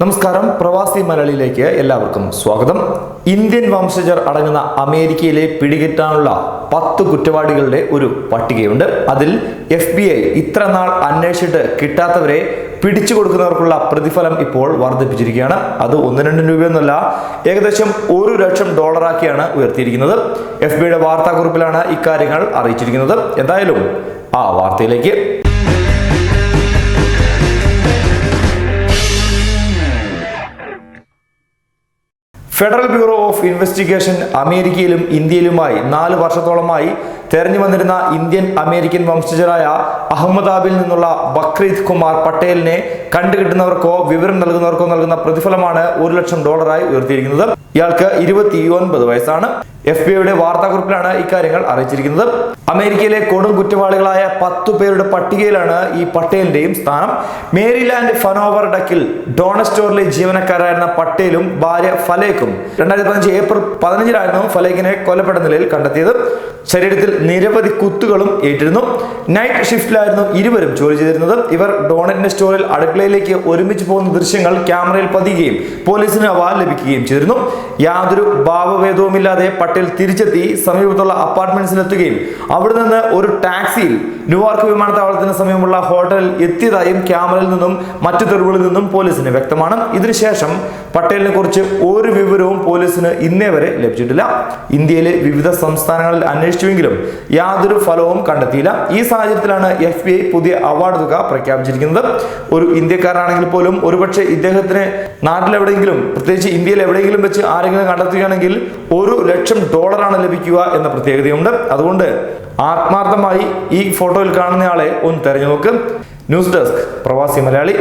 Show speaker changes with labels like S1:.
S1: നമസ്കാരം. പ്രവാസി മലയാളിയിലേക്ക് എല്ലാവർക്കും സ്വാഗതം. ഇന്ത്യൻ വംശജർ അടങ്ങുന്ന അമേരിക്കയിലെ പിടികിട്ടാനുള്ള പത്ത് കുറ്റവാളികളുടെ ഒരു പട്ടികയുണ്ട്. അതിൽ എഫ് ബി ഐ ഇത്ര നാൾ അന്വേഷിച്ചിട്ട് കിട്ടാത്തവരെ പിടിച്ചു കൊടുക്കുന്നവർക്കുള്ള പ്രതിഫലം ഇപ്പോൾ വർദ്ധിപ്പിച്ചിരിക്കുകയാണ്. അത് ഒന്ന് രണ്ട് രൂപയൊന്നുമല്ല ഏകദേശം ഒരു ലക്ഷം ഡോളറാക്കിയാണ് ഉയർത്തിയിരിക്കുന്നത്. എഫ് ബിയുടെ വാർത്താക്കുറിപ്പിലാണ് ഇക്കാര്യങ്ങൾ അറിയിച്ചിരിക്കുന്നത്. എന്തായാലും ആ വാർത്തയിലേക്ക് ഫെഡറൽ ബ്യൂറോ ഓഫ് ഇൻവെസ്റ്റിഗേഷൻ അമേരിക്കയിലും ഇന്ത്യയിലുമായി നാല് വർഷത്തോളമായി തെരഞ്ഞു വന്നിരുന്ന ഇന്ത്യൻ അമേരിക്കൻ വംശജരായ അഹമ്മദാബിൽ നിന്നുള്ള ബക്രീദ് കുമാർ പട്ടേലിനെ കണ്ടുകിട്ടുന്നവർക്കോ വിവരം നൽകുന്നവർക്കോ നൽകുന്ന പ്രതിഫലമാണ് ഒരു ലക്ഷം ഡോളറായി ഉയർത്തിയിരിക്കുന്നത്. ഇയാൾക്ക് ഇരുപത്തി വയസ്സാണ്. എഫ് ബി ഐയുടെ വാർത്താക്കുറിപ്പിലാണ് ഇക്കാര്യങ്ങൾ അറിയിച്ചിരിക്കുന്നത്. അമേരിക്കയിലെ കൊടും കുറ്റവാളികളായ പത്തു പേരുടെ പട്ടികയിലാണ് ഈ പട്ടേലിന്റെയും സ്ഥാനം. മേരിലാൻഡ് ഫനോവർ ഡക്കിൽ ഡോണ സ്റ്റോറിലെ ജീവനക്കാരായിരുന്ന പട്ടേലും ഭാര്യ ഫലേക്കും രണ്ടായിരത്തി പതിനഞ്ച് ഏപ്രിൽ പതിനഞ്ചിലായിരുന്നു ഫലേക്കിനെ കൊല്ലപ്പെട്ട നിലയിൽ കണ്ടെത്തിയത്. ശരീരത്തിൽ നിരവധി കുത്തുകളും ഏറ്റിരുന്നു. നൈറ്റ് ഷിഫ്റ്റിലായിരുന്നു ഇരുവരും ജോലി ചെയ്തിരുന്നത്. ഇവർ ഡോണറ്റിന്റെ സ്റ്റോറിൽ അടുക്കളയിലേക്ക് ഒരുമിച്ച് പോകുന്ന ദൃശ്യങ്ങൾ ക്യാമറയിൽ പതിയുകയും പോലീസിന് അവ ലഭിക്കുകയും ചെയ്തിരുന്നു. യാതൊരു ഭാവഭേദവുമില്ലാതെ പട്ടേൽ തിരിച്ചെത്തി സമീപത്തുള്ള അപ്പാർട്ട്മെന്റ്സിലെത്തുകയും അവിടെ നിന്ന് ഒരു ടാക്സിയിൽ ന്യൂയോർക്ക് വിമാനത്താവളത്തിന് സമീപമുള്ള ഹോട്ടലിൽ എത്തിയതായും ക്യാമറയിൽ നിന്നും മറ്റു തെളിവുകളിൽ നിന്നും പോലീസിന് വ്യക്തമാണ്. ഇതിനുശേഷം പട്ടേലിനെ കുറിച്ച് ഒരു വിവരവും പോലീസിന് ഇന്നേ വരെ ലഭിച്ചിട്ടില്ല. ഇന്ത്യയിലെ വിവിധ സംസ്ഥാനങ്ങളിൽ അന്വേഷിച്ചുവെങ്കിലും യാതൊരു ഫലവും കണ്ടെത്തിയില്ല. ഈ സാഹചര്യത്തിലാണ് എഫ് ബി ഐ പുതിയ അവാർഡ് തുക പ്രഖ്യാപിച്ചിരിക്കുന്നത്. ഒരു ഇന്ത്യക്കാരനാണെങ്കിൽ പോലും ഒരുപക്ഷെ ഇദ്ദേഹത്തിന് നാട്ടിലെവിടെയെങ്കിലും പ്രത്യേകിച്ച് ഇന്ത്യയിൽ എവിടെയെങ്കിലും വെച്ച് ആരെങ്കിലും കണ്ടെത്തുകയാണെങ്കിൽ ഒരു ലക്ഷം ഡോളറാണ് ലഭിക്കുക എന്ന പ്രത്യേകതയുണ്ട്. അതുകൊണ്ട് ആത്മാർത്ഥമായി ഈ ഫോട്ടോയിൽ കാണുന്നയാളെ ഒന്ന് തെരഞ്ഞു നോക്ക്. ന്യൂസ് ഡെസ്ക് പ്രവാസി മലയാളി.